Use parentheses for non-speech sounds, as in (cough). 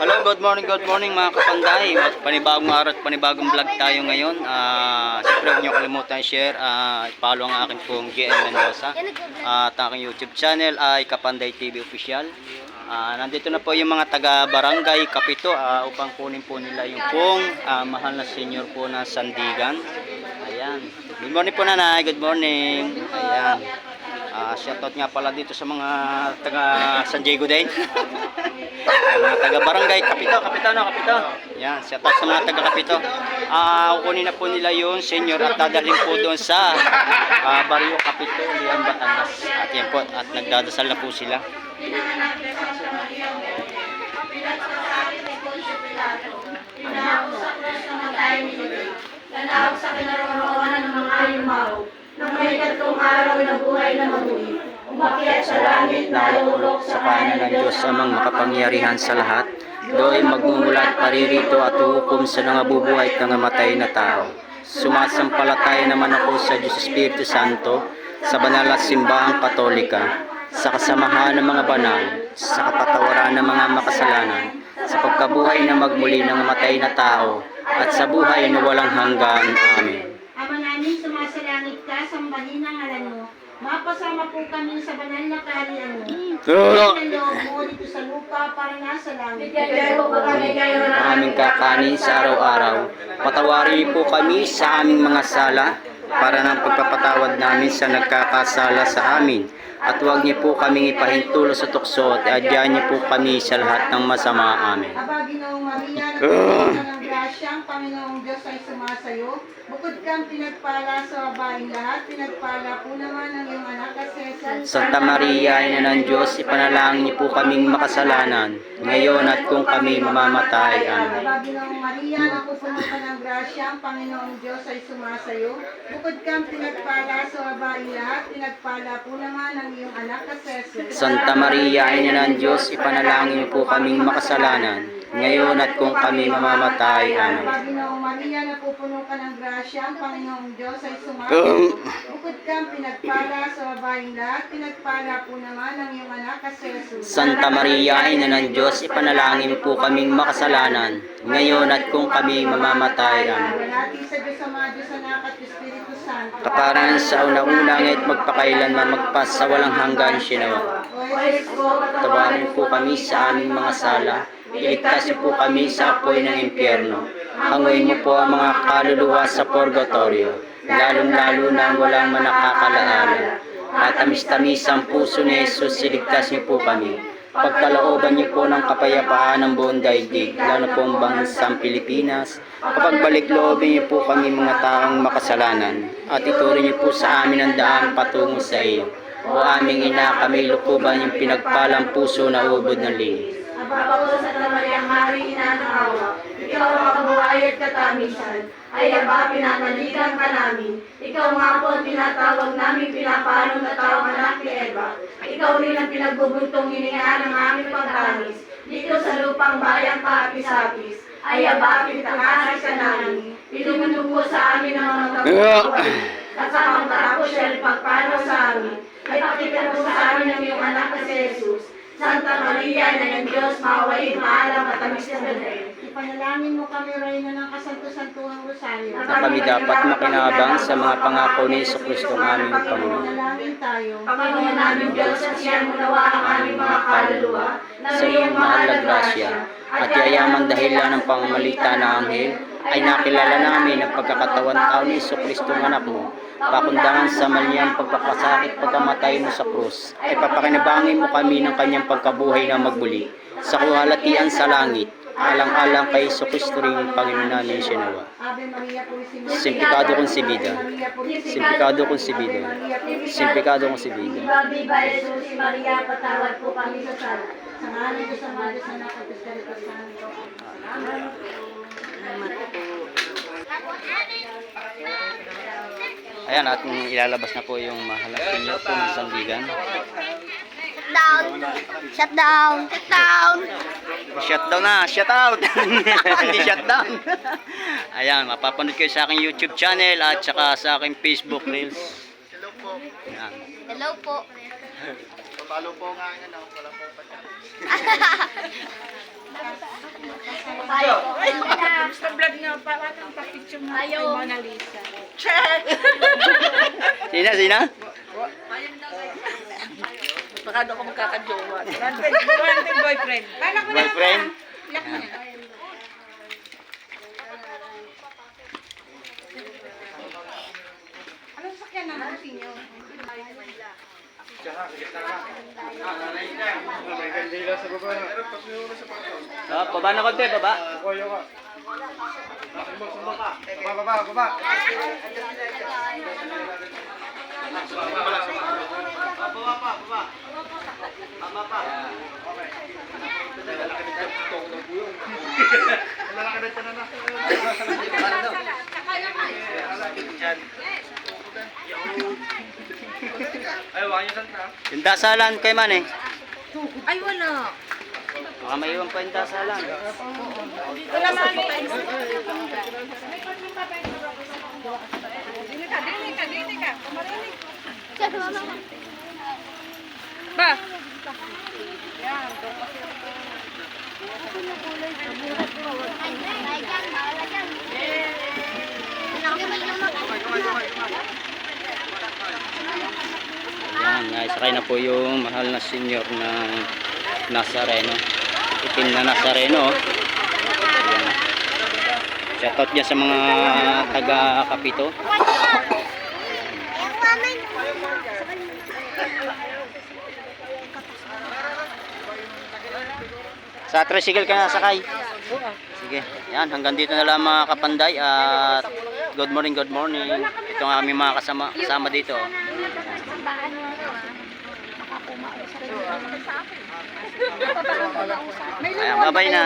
Hello, good morning, good morning mga kapanday. Panibagong araw at panibagong vlog tayo ngayon. Ah, Siyempre huwag niyo kalimutan share, ah, follow ang aking pong GM Mendoza. at ang aking YouTube channel ay Kapanday TV Official. Ah, nandito na po yung mga taga Barangay Kapito ah, upang kunin po nila yung pong ah, mahal na senior po na Sandigan. Ayan. Good morning po nanay, good morning. Ayan. Ah, shoutout nga pala dito sa mga taga San Diego din. Mga taga barangay Kapito, Kapito no, Kapito. Yan, shoutout sa mga taga Kapito. Ah, kukunin na po nila yung senior at dadalhin po doon sa ah, Barrio Kapito, Lian, Batangas. At yan po, at nagdadasal na po sila. Nanawag sa kinaroroonan ng mga alimaw, nang may tatlong araw na buhay na mabuhi. Umakyat sa langit na lulok Sa kanan ng Diyos amang makapangyarihan sa lahat, do'y magmumulat paririto at hukom sa nangabubuhay at nangamatay na tao. Sumasampalataya naman ako sa Diyos Espiritu Santo, sa banal at simbahang katolika, sa kasamahan ng mga banal, sa kapatawaran ng mga makasalanan, sa pagkabuhay na magmuli ng matay na tao, at sa buhay na walang hanggan. Amen. Ama namin, sumasalangit ka, sambahin ang ngalan mo. Mapasama po kami sa banal na kaharian mo. Tulo. Ang loob mo dito sa lupa para nasa langit. Bigyan po kami kayo ang aming kakanin sa araw-araw. Patawarin po kami sa aming mga sala para ng pagpapatawad namin sa nagkakasala sa amin. At huwag niyo po kaming ipahintulo sa tukso at adyan niyo po kami sa lahat ng masama. Amin. Aba, Ginoong Maria, ka ng grasya, ang Panginoong Diyos ay sumasayo. Bukod kang pinagpala sa babaeng lahat, pinagpala po naman ang iyong anak kasi Santa Maria, Ina ng Diyos, ipanalangin niyo po kaming makasalanan, ngayon at kung kami mamamatay. Amen. Aba, Ginoong Maria, napupuno ka ng grasya, ang Panginoong Diyos ay sumasayo. Bukod kang pinagpala sa babaeng lahat, pinagpala po naman ang iyong anak kasi Santa Maria, Ina ng Diyos, ipanalangin niyo po kaming makasalanan, ngayon at kung kami mamamatay. Amen. Aba, Ginoong Maria, napupuno ka ng grasya, ang Panginoong Diyos ay sumasayo. Bukod kang pinagpala sa babaeng lahat, pinagpala po naman ang iyong anak kasi Jesus. Santa Maria, Ina ng Diyos, ipanalangin po kaming makasalanan, ngayon at kung kami mamamatay. Amen. Natin sa Diyos Ama, Diyos Anak at Espiritu Santo. Kaparan sa una-una ngayon magpakailanman magpas sa walang hanggan sinawa. Tawarin po kami sa aming mga sala, iligtas niyo po kami sa apoy ng impyerno. Hanguin mo po ang mga kaluluwa sa purgatorio, lalong-lalo na ang walang manakakalaanan. At tamis-tamis ang puso ni Jesus, iligtas niyo po kami. Pagkalooban niyo po ng kapayapaan ng buong daigdig, lalo po ang bansang Pilipinas. Kapag balik loobin niyo po kami mga taong makasalanan, at iturin niyo po sa amin ang daan patungo sa iyo. O aming ina, kami lukuban yung pinagpalang puso na ubod ng linis. Ababaw sa Maria, Mari, Ina ng Awa, ikaw ang makabuhay at katamisan. Ay aba, ka namin. Ikaw nga po ang tinatawag namin pinapalong na Eva. Ikaw rin ang pinagbubuntong hiningaan ng aming pagkanis. Dito sa lupang bayang kaapis-apis. Ay aba, pintakasay ka namin. Ilumunog mo sa amin ang mga kapatid. Sa amin. Ay pakita sa amin ang iyong anak na si Jesus. Santa Maria, na ng Diyos, maawain, maalam at tamis na Belen. Ipanalangin mo kami, Reyna ng kasanto-santuhang Rosario. Na kami dapat makinabang sa mga pangako ni Iso Kristo ang aming Panginoon. Panalangin tayo. Panginoon namin Diyos, at siya mo nawa ang aming mga kaluluwa na Sa iyong mahal na grasya at yayamang dahilan ng pamamalita na anghel, ay nakilala namin ang pagkakatawan tao ni Iso Kristo ang anak mo. Pakundangan sa maniyang pagpapasakit pagkamatay mo sa krus, ay papakinabangin mo kami ng kanyang pagkabuhay na magbuli. Sa kuhalatian sa langit, alang-alang kay Iso Kristo rin Panginoon namin sinawa. Ave Maria Purísima. Simplicado concebida. Maria Purísima. Simplicado concebida. Simplicado concebida. Viva, viva Jesus, si Maria, patawad po kami sa sala. Sa ngalan ng Diyos, Ama, Diyos, Anak at Ayan, at ilalabas na po yung mahal na senior po ng Sandigan. Shutdown. Shutdown. Shutdown. Shutdown na, shut out. (laughs) Hindi shutdown. Ayan, mapapanood kayo sa aking YouTube channel at saka sa aking Facebook Reels. Ayan. Hello po. Pabalo po nga nga na, wala po pa dyan. Gusto vlog niyo pa, atang pa-picture mo kay Mona Lisa. Sina, sina? Baka doon ako magkakajowa. Wanted, wanted boyfriend. Paano ko Boyfriend? Ah, baba na konti, baba. Yung dasalan kay man eh. Ay, wala. Baka may iwan pa yung dasalan. Wala man. Dili ka, dili ka, dili ka. Kumarinig. Ba? Yan, naisakay na po yung mahal na senior ng Nazareno. Itim na Nazareno. Yan. Shoutout dyan sa mga taga-kapito. Sa tricycle ka na sakay. Sige, yan hanggang dito na lang mga kapanday at good morning, good morning. Ito ang aming mga kasama, kasama dito. Ayan, bye-bye na.